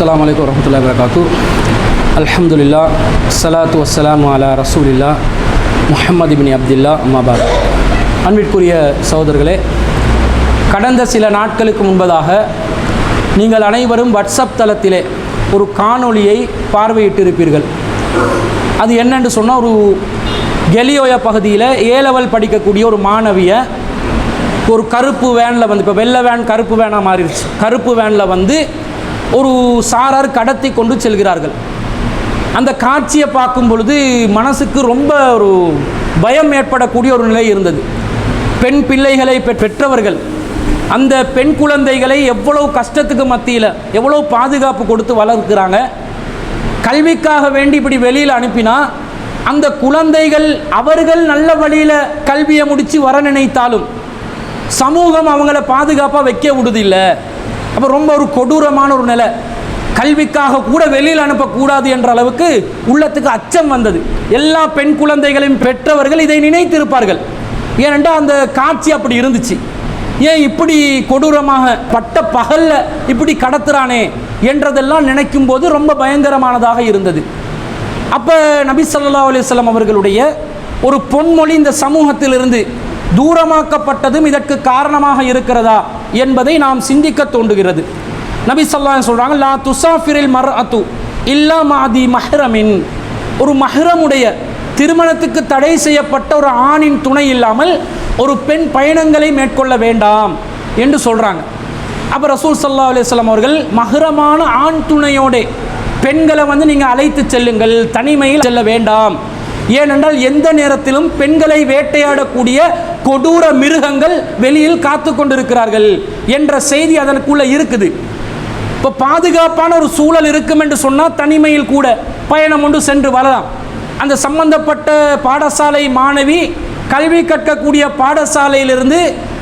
அஸ்லாம் வலைக்கம் வரமத்துல்லா வரகாத்து அலமதுல்லா சலாத்து வஸ்ஸலாமு அலா ரசூலில்லா முஹம்மது பின் அப்துல்லா அம்மாபாத் அன்பிற்குரிய சகோதரர்களே கடந்த சில நாட்களுக்கு முன்பதாக நீங்கள் அனைவரும் வாட்ஸ்அப் தளத்திலே ஒரு காணொளியை பார்வையிட்டிருப்பீர்கள். அது என்னென்று சொன்னால் ஒரு கெலியோயா பகுதியில் ஏ லெவல் படிக்கக்கூடிய ஒரு மாணவியை ஒரு கருப்பு வேனில் வந்து இப்போ வெள்ளை வேன் கருப்பு வேனாக மாறிடுச்சு. கருப்பு வேனில் வந்து ஒரு சாரார் கடத்தி கொண்டு செல்கிறார்கள். அந்த காட்சியை பார்க்கும் பொழுது மனசுக்கு ரொம்ப ஒரு பயம் ஏற்படக்கூடிய ஒரு நிலை இருந்தது. பெண் பிள்ளைகளை பெற்றவர்கள் அந்த பெண் குழந்தைகளை எவ்வளவு கஷ்டத்துக்கு மத்தியில் எவ்வளவு பாதுகாப்பு கொடுத்து வளர்க்குறாங்க. கல்விக்காக வேண்டி இப்படி வெளியில் அனுப்பினா அந்த குழந்தைகள் அவர்கள் நல்ல வழியில் கல்வியை முடித்து வர நினைத்தாலும் சமூகம் அவங்கள பாதுகாப்பாக வைக்க விடுதில்லை. அப்போ ரொம்ப ஒரு கொடூரமான ஒரு நிலை. கல்விக்காக கூட வெளியில் அனுப்பக்கூடாது என்ற அளவுக்கு உள்ளத்துக்கு அச்சம் வந்தது. எல்லா பெண் குழந்தைகளையும் பெற்றவர்கள் இதை நினைத்திருப்பார்கள். ஏனென்றால் அந்த காட்சி அப்படி இருந்துச்சு. ஏன் இப்படி கொடூரமாக பட்ட பகல்ல இப்படி கடத்துறானே என்றதெல்லாம் நினைக்கும் போது ரொம்ப பயங்கரமானதாக இருந்தது. அப்போ நபி சல்லா அலைஹி அவர்களுடைய ஒரு பொன்மொழி இந்த சமூகத்திலிருந்து தூரமாக்கப்பட்டதும் இதற்கு காரணமாக இருக்கிறதா? என்பதை நாம் சிந்திக்க தோன்றுகிறது. நபி ஸல்லல்லாஹு சொல்கிறாங்க லா துசாஃபிரில் மர் அத்து இல்லா மாதி மஹ்ரமின். ஒரு மஹ்ரமுடைய திருமணத்துக்கு தடை செய்யப்பட்ட ஒரு ஆணின் துணை இல்லாமல் ஒரு பெண் பயணங்களை மேற்கொள்ள வேண்டாம் என்று சொல்கிறாங்க அப்போ ரசூல் சல்லா அலுவலாம் அவர்கள் மகரமான ஆண் துணையோடே பெண்களை வந்து நீங்கள் அழைத்து செல்லுங்கள் தனிமையில் செல்ல வேண்டாம். ஏனென்றால் எந்த நேரத்திலும் பெண்களை வேட்டையாடக்கூடிய கொடூர மிருகங்கள் வெளியில் காத்து கொண்டிருக்கிறார்கள் என்ற செய்தி அதற்குள்ளே இருக்குது. இப்போ பாதுகாப்பான ஒரு சூழல் இருக்கும் என்று சொன்னால் தனிமையில் கூட பயணம் ஒன்று சென்று வரலாம். அந்த சம்பந்தப்பட்ட பாடசாலை மாணவி கல்வி கற்கக்கூடிய பாடசாலையிலிருந்து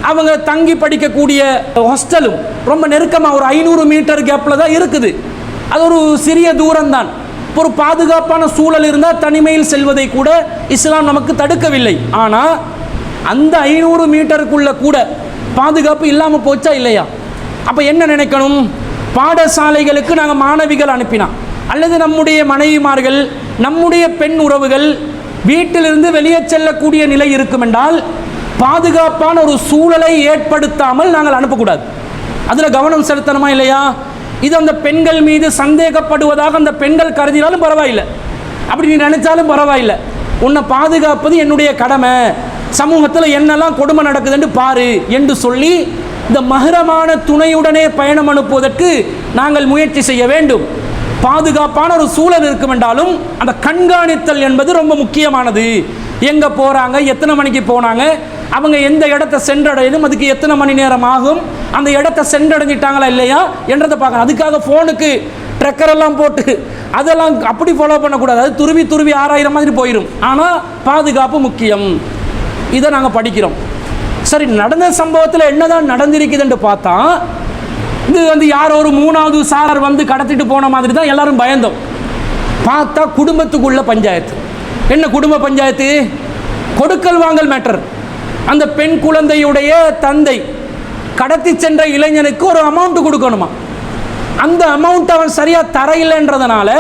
அவங்க தங்கி படிக்கக்கூடிய ஹாஸ்டலும் ரொம்ப நெருக்கமாக ஒரு ஐநூறு மீட்டர் கேப்பில் தான் இருக்குது. அது ஒரு சிறிய தூரம்தான். ஒரு பாதுகாப்பான சூழல் இருந்தால் தனிமையில் செல்வதை கூட இஸ்லாம் நமக்கு தடுக்கவில்லை. ஆனால் அந்த ஐநூறு மீட்டருக்குள்ள கூட பாதுகாப்பு இல்லாமல் போச்சா இல்லையா? அப்போ என்ன நினைக்கணும்? பாடசாலைகளுக்கு நாங்கள் மாணவிகள் அனுப்பினா அல்லது நம்முடைய மனைவிமார்கள் நம்முடைய பெண் உறவுகள் வீட்டிலிருந்து வெளியே செல்லக்கூடிய நிலை இருக்கும் என்றால் பாதுகாப்பான ஒரு சூழலை ஏற்படுத்தாமல் நாங்கள் அனுப்பக்கூடாது. அதில் கவனம் செலுத்தணுமா இல்லையா? இது அந்த பெண்கள் மீது சந்தேகப்படுவதாக அந்த பெண்கள் கருதினாலும் பரவாயில்லை. அப்படி நீ நினைச்சாலும் பரவாயில்லை. உன்னை பாதுகாப்பது என்னுடைய கடமை. சமூகத்தில் என்னெல்லாம் கொடுமை நடக்குதுன்னு பாரு என்று சொல்லி இந்த மகரமான துணையுடனே பயணம் அனுப்புவதற்கு நாங்கள் முயற்சி செய்ய வேண்டும். பாதுகாப்பான ஒரு சூழல் இருக்கும் என்றாலும் அந்த கண்காணித்தல் என்பது ரொம்ப முக்கியமானது. எங்கே போகிறாங்க எத்தனை மணிக்கு போனாங்க? அவங்க எந்த இடத்த சென்றடையணும்? அதுக்கு எத்தனை மணி நேரம் ஆகும்? அந்த இடத்த சென்றடைஞ்சிட்டாங்களா இல்லையா? என்றதை பார்க்கணும். அதுக்காக ஃபோனுக்கு ட்ரெக்கரெல்லாம் போட்டு அதெல்லாம் அப்படி ஃபாலோ பண்ணக்கூடாது. அது துருவி துருவி ஆறாயிரம் மாதிரி போயிடும் ஆனால் பாதுகாப்பு முக்கியம். இதை நாங்கள் படிக்கிறோம். சரி நடந்த சம்பவத்தில் என்னதான் நடந்திருக்குதுன்னு பார்த்தா இது வந்து யாரோ ஒரு மூணாவது சாரர் வந்து கடத்திட்டு போன மாதிரி தான் எல்லாரும் பயந்தோம். பார்த்தா குடும்பத்துக்குள்ள பஞ்சாயத்து. என்ன குடும்ப பஞ்சாயத்து? கொடுக்கல் வாங்கல் மேட்டர் அந்த பெண் குழந்தையுடைய தந்தை கடத்தி சென்ற இளைஞனுக்கு ஒரு அமௌண்ட் கொடுக்கணுமா? அந்த அமௌண்ட் அவன் சரியா தரையில்லைன்றதுனால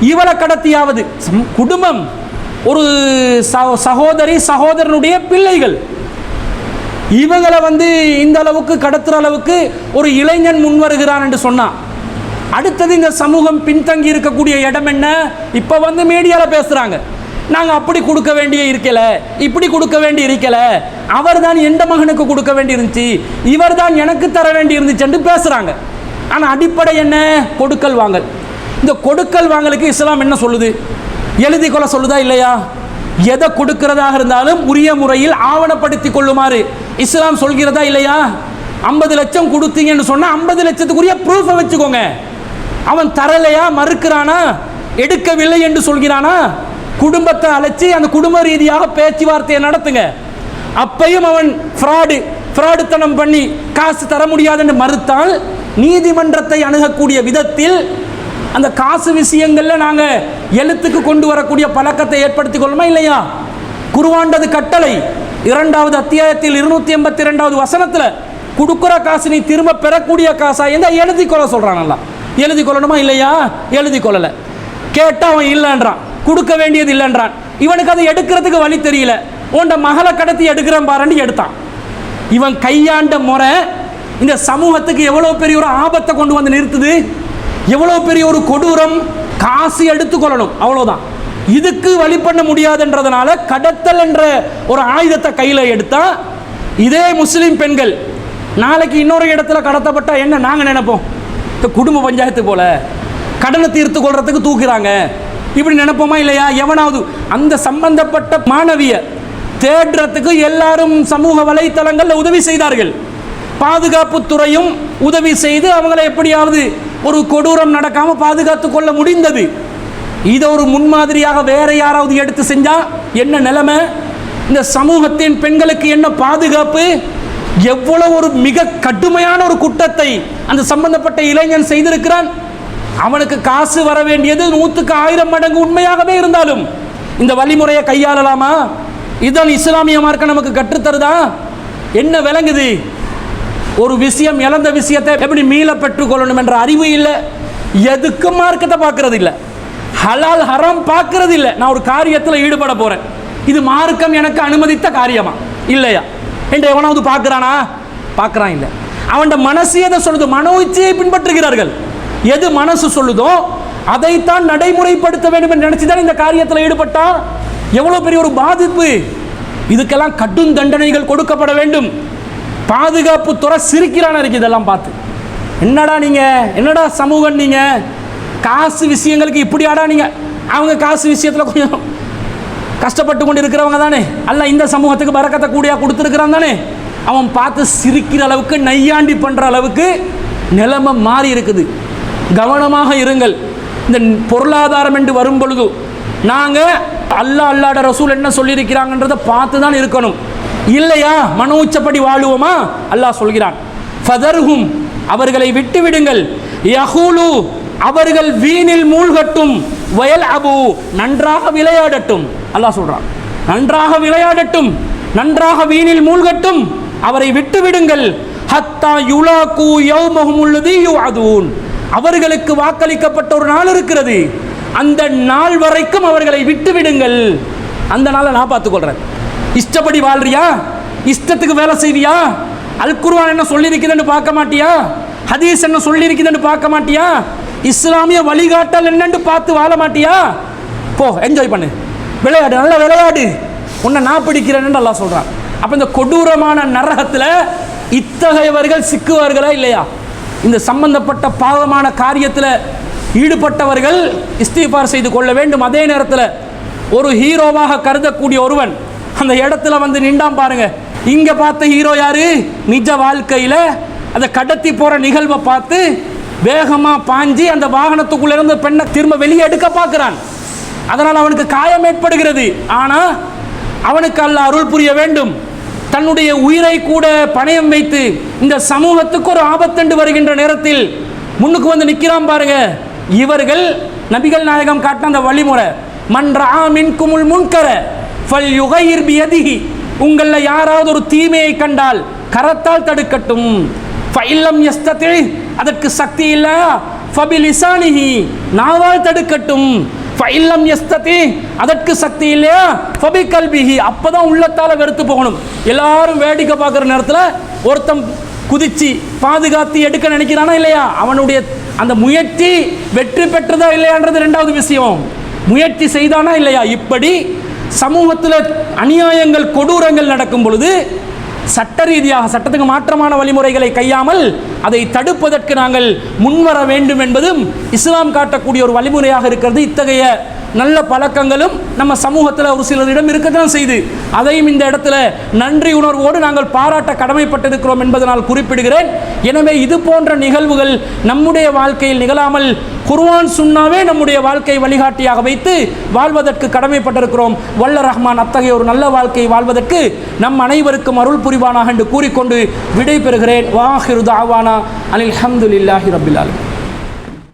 இவளை கடத்தியாவது. குடும்பம் ஒரு ச- சகோதரி சகோதரனுடைய பிள்ளைகள். இவங்களை வந்து இந்த அளவுக்கு கடத்துற அளவுக்கு ஒரு இளைஞன் முன் வருகிறான் என்று சொன்னான் அடுத்தது இந்த சமூகம் பின்தங்கி இருக்கக்கூடிய இடம் என்ன? இப்போ வந்து மீடியாவில் பேசுகிறாங்க நாங்கள் அப்படி கொடுக்க வேண்டிய இருக்கல இப்படி கொடுக்க வேண்டி இருக்கல. அவர் தான் எந்த மகனுக்கு கொடுக்க வேண்டி இருந்துச்சு? இவர் தான் எனக்கு தர வேண்டி இருந்துச்சுன்னு பேசுகிறாங்க ஆனால் அடிப்படை என்ன? கொடுக்கல் வாங்கல். இந்த கொடுக்கல் வாங்கலுக்கு இஸ்லாம் என்ன சொல்லுது? எழுதி கொள்ள சொல்லுதா இல்லையா? எதை கொடுக்கிறதாக இருந்தாலும் உரிய முறையில் ஆவணப்படுத்தி கொள்ளுமாறு. இஸ்லாம் சொல்கிறதா இல்லையா? ஐம்பது லட்சம் கொடுத்தீங்கன்னு சொன்னால் ஐம்பது லட்சத்துக்குரிய ப்ரூஃபை வச்சுக்கோங்க. அவன் தரலையா? மறுக்கிறானா? எடுக்கவில்லை என்று சொல்கிறானா? குடும்பத்தை அழைச்சி அந்த குடும்ப ரீதியாக பேச்சுவார்த்தையை நடத்துங்க. அப்பையும் அவன் ஃப்ராடு ஃப்ராடுத்தனம் பண்ணி காசு தர முடியாதுன்னு மறுத்தால் நீதிமன்றத்தை அணுகக்கூடிய விதத்தில் அந்த காசு விஷயங்களில் நாங்கள் எழுத்துக்கு கொண்டு வரக்கூடிய பழக்கத்தை ஏற்படுத்திக் கொள்ளுமா இல்லையா? குருவாண்டது கட்டளை. இரண்டாவது அத்தியாயத்தில் இருநூத்தி எண்பத்தி ரெண்டாவது வசனத்தில் கொடுக்குற காசு நீ திரும்ப பெறக்கூடிய காசா? இருந்தால் எழுதி கொள்ள சொல்கிறான் நல்லா எழுதி கொள்ளணுமா இல்லையா? எழுதி கொள்ளலை கேட்டா அவன் இல்லைன்றான். கொடுக்க வேண்டியது இல்லைன்றான். இவனுக்கு அதை எடுக்கிறதுக்கு வழி தெரியல. உன்ட மகளை கடத்தி எடுக்கிறேன் பாருன்னு எடுத்தான். இவன் கையாண்ட முறை இந்த சமூகத்துக்கு எவ்வளோ பெரிய ஒரு ஆபத்தை கொண்டு வந்து நிறுத்துது? எவ்வளோ பெரிய ஒரு கொடூரம் காசு எடுத்துக்கொள்ளணும் அவ்வளோதான். இதுக்கு வழி பண்ண முடியாதுன்றதுனால கடத்தல் என்ற ஒரு ஆயுதத்தை கையில் எடுத்தா இதே முஸ்லீம் பெண்கள் நாளைக்கு இன்னொரு இடத்துல கடத்தப்பட்டா என்ன நாங்கள் நினைப்போம்? இந்த குடும்ப பஞ்சாயத்து போல. கடனை தீர்த்து கொள்றதுக்கு தூக்குறாங்க. இப்படி நினைப்போமா இல்லையா? எவனாவது அந்த சம்பந்தப்பட்ட மாணவிய தேடுறதுக்கு எல்லாரும் சமூக வலைத்தளங்களில் உதவி செய்தார்கள். பாதுகாப்பு துறையும் உதவி செய்து அவங்களை எப்படியாவது ஒரு கொடூரம் நடக்காம பாதுகாத்து கொள்ள முடிந்தது. இதை ஒரு முன்மாதிரியாக வேற யாராவது எடுத்து செஞ்சா என்ன நிலைமை? இந்த சமூகத்தின் பெண்களுக்கு என்ன பாதுகாப்பு? எவ்வளவு ஒரு மிக கடுமையான ஒரு குற்றத்தை அந்த சம்பந்தப்பட்ட இளைஞன் செய்திருக்கிறான். அவனுக்கு காசு வர வேண்டியது நூற்றுக்கு ஆயிரம் மடங்கு உண்மையாகவே இருந்தாலும் இந்த வழிமுறையை கையாளலாமா? இதுதான் இஸ்லாமிய மார்க்கம் நமக்கு கற்றுத்தருதா? என்ன விளங்குது? ஒரு விஷயம் இழந்த விஷயத்தை எப்படி மீள பெற்றுக்கொள்ளணும் என்ற அறிவு இல்லை. எதுக்கும் மார்க்கத்தை பார்க்கறது இல்லை ஹலால் ஹரம் பார்க்கறது இல்லை நான் ஒரு காரியத்தில் ஈடுபட போறேன். இது மார்க்கம் எனக்கு அனுமதித்த காரியமா? இல்லையா? என்று எவனாவது பார்க்கறானா? பார்க்கறான் இல்லை. அவன் மனசு எதை சொல்லுது? மனோ இச்சையை பின்பற்றுகிறார்கள். எது மனசு சொல்லுதோ அதைத்தான் நடைமுறைப்படுத்த வேண்டும் என்று நினைச்சு தான் இந்த காரியத்தில் ஈடுபட்டா? எவ்வளவு பெரிய ஒரு பாதிப்பு? இதுக்கெல்லாம் கடும் தண்டனைகள் கொடுக்கப்பட வேண்டும். பாதுகாப்பு துறை சிரிக்கிறான இருக்கு இதெல்லாம் பார்த்து. என்னடா நீங்க? என்னடா சமூகம் நீங்க? காசு விஷயங்களுக்கு இப்படியாடா நீங்க? அவங்க காசு விஷயத்துல கொஞ்சம் கஷ்டப்பட்டு கொண்டு இருக்கிறவங்க தானே. அல்ல இந்த சமூகத்துக்கு பறக்கத்தை கூடியா கொடுத்துருக்கிறான் தானே. அவன் பார்த்து சிரிக்கிற அளவுக்கு நையாண்டி பண்ற அளவுக்கு நிலைமை மாறி இருக்குது. கவனமாக இருங்கள். இந்த பொருளாதாரம் என்று வரும் பொழுது நாங்கள் அல்லாஹ் அல்லாட ரசூல் என்ன சொல்லியிருக்கிறாங்கன்றதை பார்த்து தான் இருக்கணும். இல்லையா? மன உச்சப்படி வாழுவோமா? அல்லாஹ் சொல்கிறான். ஃபதர்ஹும் அவர்களை விட்டு விடுங்கள் யஹூலு அவர்கள் வீணில் மூழ்கட்டும். வயல் அபு நன்றாக விளையாடட்டும். அல்லாஹ் சொல்கிறான் நன்றாக விளையாடட்டும். நன்றாக வீணில் மூழ்கட்டும். அவரை விட்டு விடுங்கள் ஹத்தா யுலாக்கு யௌமஹும் உள்ளது யுஅதூன். அவர்களுக்கு வாக்களிக்கப்பட்ட ஒரு நாள் இருக்கிறது. அந்த நாள் வரைக்கும் அவர்களை விட்டு விடுங்கள் அந்த நாளை நான் பார்த்துக்கொள்றேன். இஷ்டப்படி வாழ்றியா? இஷ்டத்துக்கு வேலை செய்வியா அல் குர்ஆன் என்ன சொல்லியிருக்குதுன்னு பார்க்க மாட்டியா? ஹதீஸ் என்ன சொல்லியிருக்குதுன்னு பார்க்க மாட்டியா? இஸ்லாமிய வழிகாட்டல் என்னன்னு பார்த்து வாழ மாட்டியா? போ என்ஜாய் பண்ணு. விளையாடு நல்லா விளையாடு. உன்னை நான் பிடிக்கிறேன்னு நல்லா சொல்கிறான் அப்போ இந்த கொடூரமான நரகத்தில் இத்தகையவர்கள் சிக்குவார்களா இல்லையா? இந்த சம்பந்தப்பட்ட பாவமான காரியத்தில் ஈடுபட்டவர்கள் இஸ்தீஃபார் செய்து கொள்ள வேண்டும். அதே நேரத்தில் ஒரு ஹீரோவாக கருதக்கூடிய ஒருவன் அந்த இடத்துல வந்து நின்றான் பாருங்க. இங்க பார்த்த ஹீரோ யாரு? நிஜ வாழ்க்கையில அதை கடத்தி போற நிகழ்வை பார்த்து வேகமா பாஞ்சி அந்த வாகனத்துக்குள்ள இருந்து பெண்ணை திரும்ப வெளியே எடுக்க பார்க்கிறான். அதனால் அவனுக்கு காயம் ஏற்படுகிறது. ஆனா அவனுக்கு அல்ல அருள் புரிய வேண்டும். தன்னுடைய உயிரை கூட பணயம் வைத்து இந்த சமூகத்துக்கு ஒரு ஆபத்தண்டு வருகின்ற நேரத்தில் முன்னுக்கு வந்து நிற்கிறான் பாருங்க. இவர்கள் நபிகள் நாயகம் காட்டின அந்த வழிமுறை. மன்றா மின்குமுல் முன்கர ஃபல் யுகையிர் பியதிகி உங்களில் யாராவது ஒரு தீமையை கண்டால் கரத்தால் தடுக்கட்டும். ஃபைல்லம் எஸ்தத்தில் அதற்கு சக்தி இல்ல. ஃபபிலிசானிஹி. நாவால் தடுக்கட்டும். ஃபைல்லம் எஸ்ததி அதற்கு சக்தி இல்லையா ஃபபி கல்பிஹி அப்பதான் உள்ளத்தால் வெறுத்து போகணும். எல்லாரும் வேடிக்கை பார்க்குற நேரத்தில் ஒருத்தன் குதிச்சு பாதுகாத்து எடுக்க நினைக்கிறானா இல்லையா? அவனுடைய அந்த முயற்சி வெற்றி பெற்றதா இல்லையான்றது ரெண்டாவது விஷயம். முயற்சி செய்தானா இல்லையா? இப்படி சமூகத்தில் அநியாயங்கள் கொடூரங்கள் நடக்கும் பொழுது சட்ட ரீதியாக சட்டத்துக்கு மாற்றமான வழிமுறைகளை கையாமல் அதை தடுப்பதற்கு நாங்கள் முன்வர வேண்டும் என்பதும் இஸ்லாம் காட்டக்கூடிய ஒரு வழிமுறையாக இருக்கிறது. இத்தகைய நல்ல பழக்கங்களும் நம்ம சமூகத்தில் ஒரு சிலரிடம் இருக்கத்தான் செய்து அதையும் இந்த இடத்துல நன்றி உணர்வோடு நாங்கள் பாராட்ட கடமைப்பட்டிருக்கிறோம் என்பதனால் குறிப்பிடுகிறேன். எனவே இது போன்ற நிகழ்வுகள் நம்முடைய வாழ்க்கையில் நிகழாமல் குர்வான் சுன்னாவே நம்முடைய வாழ்க்கை வழிகாட்டியாக வைத்து வாழ்வதற்கு கடமைப்பட்டிருக்கிறோம். வல்ல ரஹ்மான் அத்தகைய ஒரு நல்ல வாழ்க்கை வாழ்வதற்கு நம் அனைவருக்கும் அருள் புரிவானாக என்று கூறிக்கொண்டு விடை பெறுகிறேன் வாஹிரு தாவானா. அனில் ஹம்துலில்லாஹி ரபில்